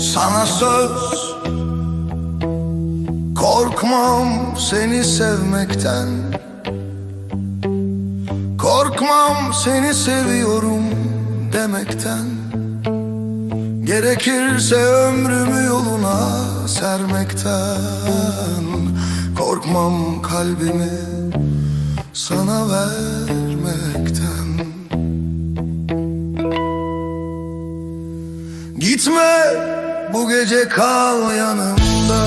sana söz. Korkmam seni sevmekten. Korkmam seni seviyorum demekten. Gerekirse ömrümü yoluna sermekten. Korkmam kalbimi sana vermekten Gitme bu gece kal yanımda.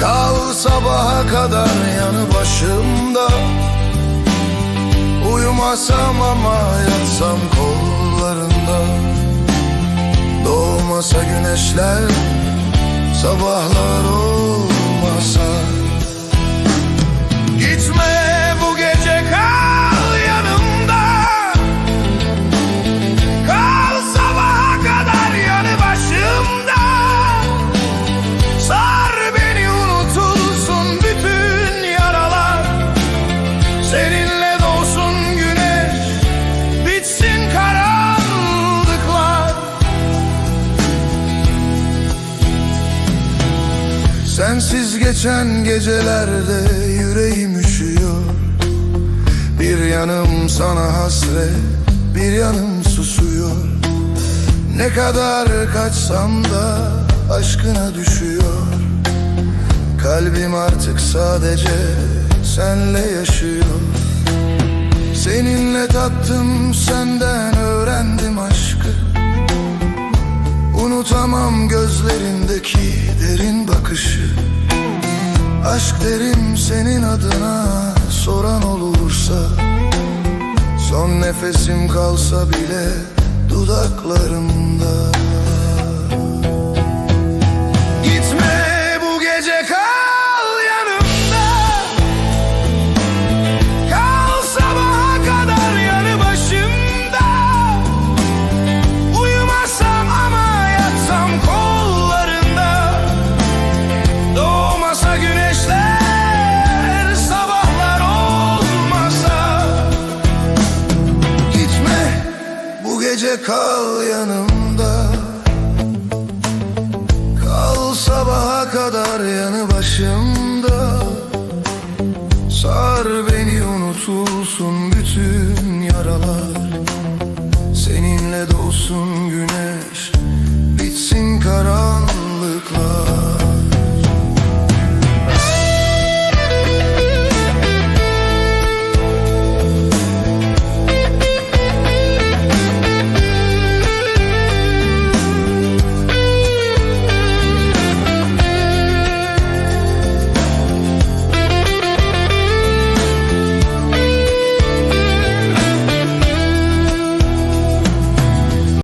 Kal sabaha kadar yanı başımda. Uyumasam ama yatsam kollarında. Doğmasa güneşler Sabahlar olmasa Sensiz geçen gecelerde yüreğim üşüyor. Bir yanım sana hasret Bir yanım susuyor. Ne kadar kaçsam da aşkına düşüyor. Kalbim artık sadece senle yaşıyor. Seninle tattım senden öğrendim aşkı. Unutamam gözlerindeki bakışı. Aşk derim senin adına soran olursa. Son nefesim kalsa bile dudaklarımda kal yanımda. Kal sabaha kadar yanı başımda. Sar beni unutulsun bütün yaralar. Seninle doğsun güneş Bitsin